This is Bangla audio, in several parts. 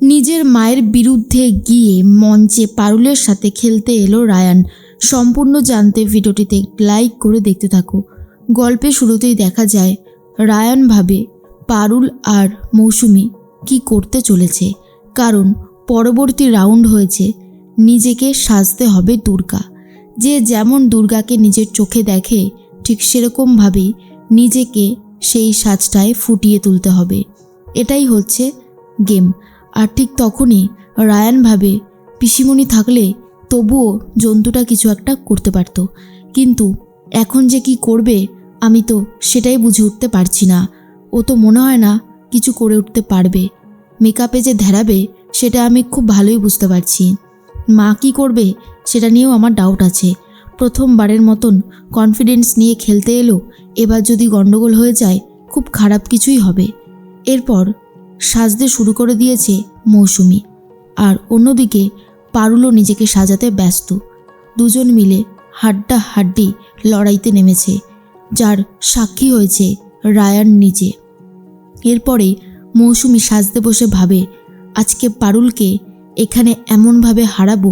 নিজের মায়ের বিরুদ্ধে গিয়ে মঞ্চে পারুলের সাথে খেলতে এলো রায়ান। সম্পূর্ণ জানতে ভিডিওটিতে লাইক করে দেখতে থাকো। গল্পের শুরুতেই দেখা যায়, রায়ান ভাবে পারুল আর মৌসুমি কি করতে চলেছে। কারণ পরবর্তী রাউন্ড হয়েছে, নিজেকে সাজতে হবে দুর্গা। যে যেমন দুর্গাকে নিজের চোখে দেখে, ঠিক সেরকমভাবেই নিজেকে সেই সাজটায় ফুটিয়ে তুলতে হবে। এটাই হচ্ছে গেম। আর ঠিক তখনই রায়ান ভাবে, পিসিমণি থাকলে তবুও জন্তুটা কিছু একটা করতে পারত। কিন্তু এখন যে কি করবে, আমি তো সেটাই বুঝে উঠতে পারছি না। ও তো মনে হয় না কিছু করে উঠতে পারবে। মেকআপে যে ধেরাবে সেটা আমি খুব ভালোই বুঝতে পারছি। মা কি করবে, সেটা নিয়েও আমার ডাউট আছে। প্রথমবারের মতন কনফিডেন্স নিয়ে খেলতে এলো, এবার যদি গণ্ডগোল হয়ে যায়, খুব খারাপ কিছুই হবে। এরপর সাজতে শুরু করে দিয়েছে মৌসুমি। আর অন্যদিকে পারুলও নিজেকে সাজাতে ব্যস্ত। দুজন মিলে হাড্ডা হাড্ডি লড়াইতে নেমেছে, যার সাক্ষী হয়েছে রায়ান নিজে। এরপরে মৌসুমি সাজতে বসে ভাবে, আজকে পারুলকে এখানে এমনভাবে হারাবো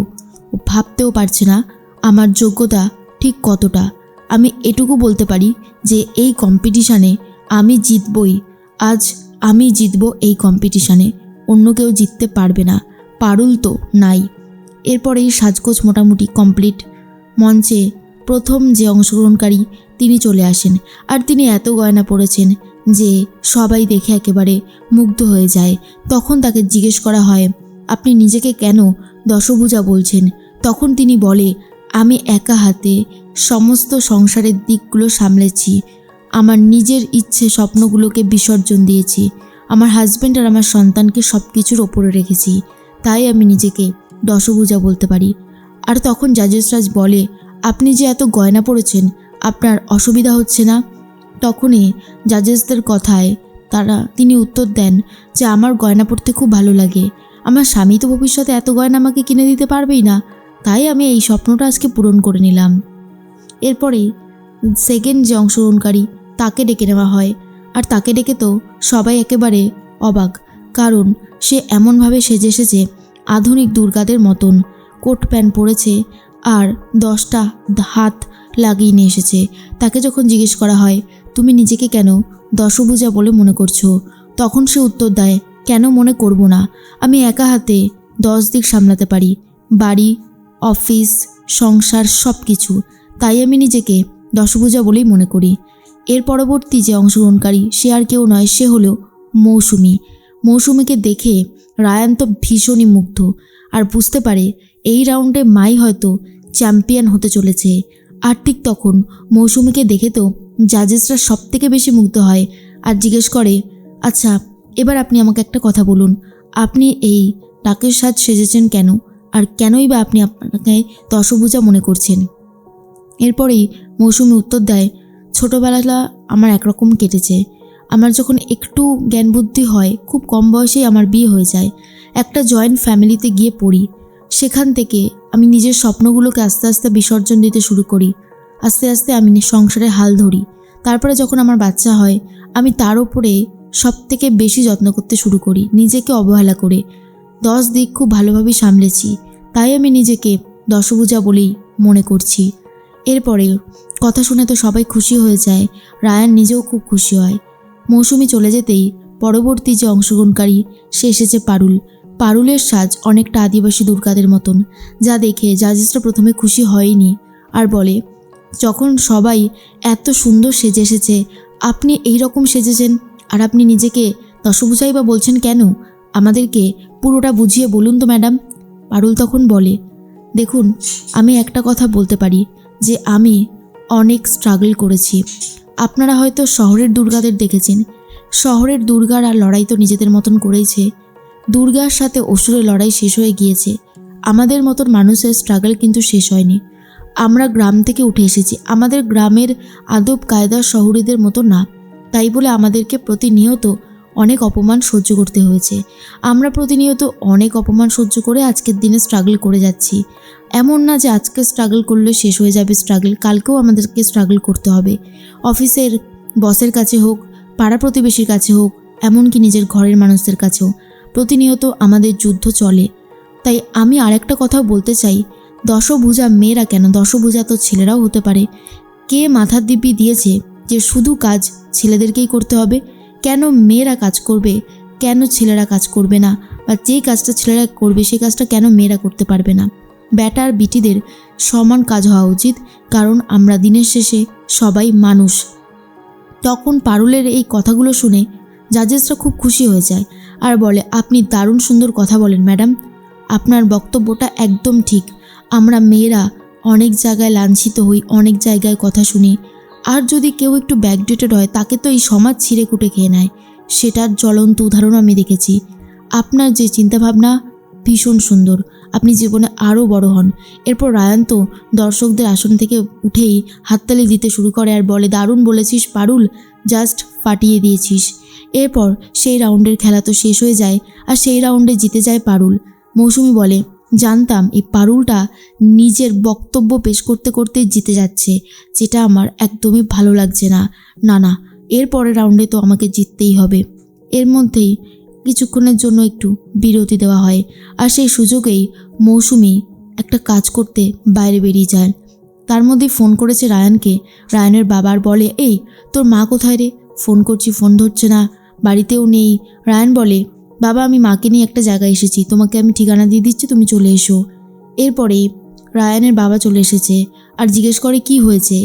ভাবতেও পারছে না আমার যোগ্যতা ঠিক কতটা। আমি এটুকু বলতে পারি যে এই কম্পিটিশানে আমি জিতবই, আজ আমি জিতব এই কম্পিটিশানে অন্য কেউ জিততে পারবে না। পারুল তো নাই। এরপরেই সাজগোজ মোটামুটি কমপ্লিট মঞ্চে প্রথম যে অংশগ্রহণকারী তিনি চলে আসেন। আর তিনি এত গয়না পরেছেন যে সবাই দেখে একেবারে মুগ্ধ হয়ে যায়। তখন তাকে জিজ্ঞেস করা হয়, আপনি নিজেকে কেন দশভুজা বলছেন? তখন তিনি বলে, আমি একা হাতে সমস্ত সংসারের দিকগুলো সামলেছি। আমার নিজের ইচ্ছে স্বপ্নগুলোকে বিসর্জন দিয়েছি। আমার হাজব্যান্ড আর আমার সন্তানকে সব কিছুর ওপরে রেখেছি। তাই আমি নিজেকে দশভুজা বলতে পারি। আর তখন জাজেসরাজ বলে, আপনি যে এত গয়না পড়েছেন, আপনার অসুবিধা হচ্ছে না? তখনই জাজেসদের কথায় তারা, তিনি উত্তর দেন যে, আমার গয়না পড়তে খুব ভালো লাগে। আমার স্বামী তো ভবিষ্যতে এত গয়না আমাকে কিনে দিতে পারবেই না। তাই আমি এই স্বপ্নটা আজকে পূরণ করে নিলাম। এরপরে সেকেন্ড যে অংশগ্রহণকারী তাকে ডেকে নেওয়া হয়। আর তাকে ডেকে তো সবাই একেবারে অবাক, কারণ সে এমনভাবে সেজে এসেছে আধুনিক দুর্গাদের মতন কোট প্যান্ট পরেছে আর দশটা হাত লাগিয়ে নিয়ে এসেছে। তাকে যখন জিজ্ঞেস করা হয়, তুমি নিজেকে কেন দশভুজা বলে মনে করছ? তখন সে উত্তর দেয়, কেন মনে করব না। আমি একা হাতে দশ দিক সামলাতে পারি। বাড়ি, অফিস, সংসার সব কিছু তাই আমি নিজেকে দশভুজা বলেই মনে করি। এর পরবর্তী যে অংশগ্রহণকারী, সে আর কেউ নয়, সে হলো মৌসুমি। মৌসুমিকে দেখে রায়ান তো ভীষণই মুগ্ধ আর বুঝতে পারে এই রাউন্ডে মাই হয়তো চ্যাম্পিয়ন হতে চলেছে। আর ঠিক তখন মৌসুমিকে দেখে তো জাজেসরা সব থেকে বেশি মুগ্ধ হয় আর জিজ্ঞেস করে আচ্ছা এবার আপনি আমাকে একটা কথা বলুন, আপনি এই টাকের সাজ সেজেছেন কেন? আর কেনই বা আপনি আপনাকে দশভুজা মনে করছেন? এরপরেই মৌসুমি উত্তর দেয় ছোটোবেলাটা আমার একরকম কেটেছে। আমার যখন একটু জ্ঞান বুদ্ধি হয়, খুব কম বয়সেই আমার বিয়ে হয়ে যায়। একটা জয়েন্ট ফ্যামিলিতে গিয়ে পড়ি। সেখান থেকে আমি নিজের স্বপ্নগুলোকে আস্তে আস্তে বিসর্জন দিতে শুরু করি। আস্তে আস্তে আমি সংসারে হাল ধরি। তারপরে যখন আমার বাচ্চা হয়, আমি তার উপরে সব থেকে বেশি যত্ন করতে শুরু করি, নিজেকে অবহেলা করে। দশ দিক খুব ভালোভাবেই সামলেছি। তাই আমি নিজেকে দশভুজা বলেই মনে করছি। এরপরে কথা শুনে তো সবাই খুশি হয়ে যায়। রায়ান নিজেও খুব খুশি হয়। মৌসুমি চলে যেতেই পরবর্তী যে অংশগ্রহণকারী, সে এসেছে পারুল। পারুলের সাজ অনেকটা আদিবাসী দুর্গাদের মতন, যা দেখে জাজিসটা প্রথমে খুশি হয়নি আর বলে, যখন সবাই এত সুন্দর সেজে এসেছে, আপনি এই রকম সেজেছেন, আর আপনি নিজেকে দশভুজাই বা বলছেন কেন? আমাদেরকে পুরোটা বুঝিয়ে বলুন তো, ম্যাডাম। পারুল তখন বলে, দেখুন, আমি একটা কথা বলতে পারি। যে আমি অনেক স্ট্রাগল করেছি। আপনারা হয়তো শহরের দুর্গাদের দেখেছেন। শহরের দুর্গার আর লড়াই তো নিজেদের মতন করেইছে দুর্গার সাথে অসুরের লড়াই শেষ হয়ে গিয়েছে। আমাদের মতন মানুষের স্ট্রাগল কিন্তু শেষ হয়নি। আমরা গ্রাম থেকে উঠে এসেছি। আমাদের গ্রামের আদব কায়দা শহরীদের মতো না। তাই বলে আমাদেরকে প্রতিনিয়ত অনেক অপমান সহ্য করতে হয়েছে। আমরা প্রতিনিয়ত অনেক অপমান সহ্য করে আজকের দিনে স্ট্রাগল করে যাচ্ছি। এমন না যে আজকে স্ট্রাগল করলে শেষ হয়ে যাবে স্ট্রাগল কালকেও আমাদেরকে স্ট্রাগল করতে হবে। অফিসের বসের কাছে হোক, পাড়া প্রতিবেশীর কাছে হোক, এমনকি নিজের ঘরের মানুষদের কাছেও। প্রতিনিয়ত আমাদের যুদ্ধ চলে। তাই আমি আরেকটা কথাও বলতে চাই, দশভুজা মেয়েরা কেন? দশভুজা তো ছেলেরাও হতে পারে। কে মাথার দিব্যি দিয়েছে যে শুধু কাজ ছেলেদেরকেই করতে হবে? কেন মেয়েরা কাজ করবে? কেন ছেলেরা কাজ করবে না? বা যেই কাজটা ছেলেরা করবে, সেই কাজটা কেন মেয়েরা করতে পারবে না? ব্যাটার বিটিদের সমান কাজ হওয়া উচিত, কারণ আমরা দিনের শেষে সবাই মানুষ। তখন পারুলের এই কথাগুলো শুনে জাজেসরা খুব খুশি হয়ে যায় আর বলে, আপনি দারুণ সুন্দর কথা বলেন, ম্যাডাম। আপনার বক্তব্যটা একদম ঠিক। আমরা মেয়েরা অনেক জায়গায় লাঞ্ছিত হই, অনেক জায়গায় কথা শুনি। আর যদি কেউ একটু ব্যাকডেটেড হয়, তাকে তো এই সমাজ ছিঁড়ে কুটে খেয়ে নেয়। সেটার জ্বলন্ত উদাহরণ আমি দেখেছি। আপনার যে চিন্তাভাবনা, ভীষণ সুন্দর। আপনি জীবনে আরও বড় হন। এরপর রায়ান তো দর্শকদের আসন থেকে উঠেই হাততালি দিতে শুরু করে আর বলে, দারুণ বলেছিস পারুল জাস্ট ফাটিয়ে দিয়েছিস। এরপর সেই রাউন্ডের খেলা তো শেষ হয়ে যায়, আর সেই রাউন্ডে জিতে যায় পারুল। মৌসুমি বলে জানতাম এই পারুলটা নিজের বক্তব্য পেশ করতে করতে জিতে যাচ্ছে, যেটা আমার একদমই ভালো লাগছে না। না না, এর পরের রাউন্ডে তো আমাকে জিততেই হবে। এর মধ্যেই কিছুক্ষণের জন্য একটু বিরতি দেওয়া হয় আর সেই সুযোগেই মৌসুমি একটা কাজ করতে বাইরে বেরিয়ে যায়। তার মধ্যে ফোন করেছে রায়ানকে। রায়ানের বাবার বলে, এই, তোর মা কোথায় রে? ফোন করছি, ফোন ধরছে না, বাড়িতেও নেই। রায়ান বলে বাবা, আমি মাকে নিয়ে একটা জায়গায় এসেছি। তোমাকে আমি ঠিকানা দিয়ে দিচ্ছি, তুমি চলে এসো। এরপরেই রায়ানের বাবা চলে এসেছে আর জিজ্ঞেস করে, কি হয়েছে?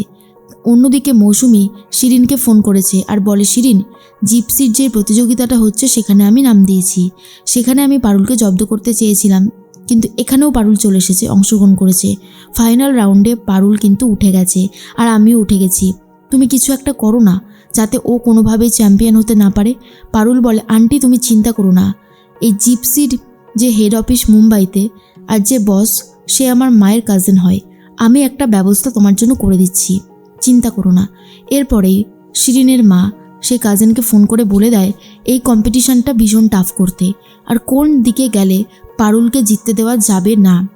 অন্যদিকে মৌসুমি শিরিনকে ফোন করেছে আর বলে, শিরিন, জিপসির যে প্রতিযোগিতাটা হচ্ছে সেখানে আমি নাম দিয়েছি। সেখানে আমি পারুলকে জব্দ করতে চেয়েছিলাম, কিন্তু এখানেও পারুল চলে এসেছে, অংশগ্রহণ করেছে। ফাইনাল রাউন্ডে পারুল কিন্তু উঠে গেছে আর আমিও উঠে গেছি। তুমি কিছু একটা করো না যাতে ও কোনোভাবেই চ্যাম্পিয়ন হতে না পারে। পারুল বলে, আন্টি, তুমি চিন্তা করো না। এই জিপসির যে হেড অফিস মুম্বাইতে আর যে বস সে আমার মায়ের কাজিন হয়। আমি একটা ব্যবস্থা তোমার জন্য করে দিচ্ছি। চিন্তা করো না। এরপরেই শিরিনের মা সেই কাজিনকে ফোন করে বলে দেয়, এই কম্পিটিশনটা ভীষণ টাফ করতে। আর কোন দিকে গেলে পারুলকে জিততে দেওয়া যাবে না?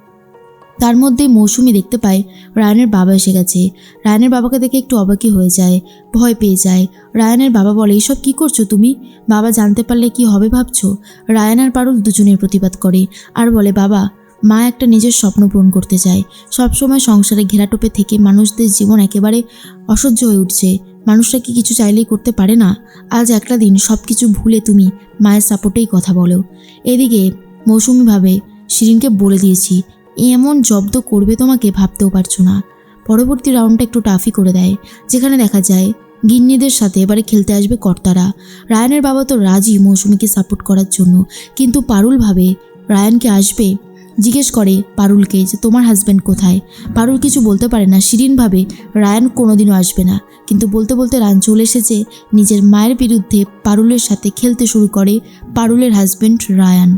তার মধ্যে মৌসুমি দেখতে পায় রায়ানের বাবা এসে গেছে। রায়নের বাবাকে দেখে একটু অবাকি হয়ে যায়, ভয় পেয়ে যায়। রায়ানের বাবা বলে এইসব কী করছ তুমি? বাবা জানতে পারলে কি হবে ভাবছ? রায়ান আর পারুল দুজনের প্রতিবাদ করে আর বলে, বাবা, মা একটা নিজের স্বপ্ন পূরণ করতে চায়। সবসময় সংসারে ঘেরাটোপে থেকে মানুষদের জীবন একেবারে অসহ্য হয়ে উঠছে। মানুষরা কি কিছু চাইলেই করতে পারে না? আজ একটা দিন সব কিছু ভুলে তুমি মায়ের সাপোর্টেই কথা বলো। এদিকে মৌসুমি ভাবে শিরিনকে বলে দিয়েছি এমন জব্দ করবে তোমাকে ভাবতেও পারছ না। পরবর্তী রাউন্ডটা একটু টাফি করে দেয়, যেখানে দেখা যায়, গিন্নিদের সাথে এবারে খেলতে আসবে কর্তারা। রায়ানের বাবা তো রাজি মৌসুমিকে সাপোর্ট করার জন্য, কিন্তু পারুল ভাবে রায়ানকে আসবে, জিজ্ঞেস করে পারুলকে যে তোমার হাজব্যান্ড কোথায়? পারুল কিছু বলতে পারে না শিরিনভাবে রায়ান কোনোদিনও আসবে না। কিন্তু বলতে বলতে রায়ান চলে এসেছে, নিজের মায়ের বিরুদ্ধে পারুলের সাথে খেলতে শুরু করে পারুলের হাজব্যান্ড রায়ান।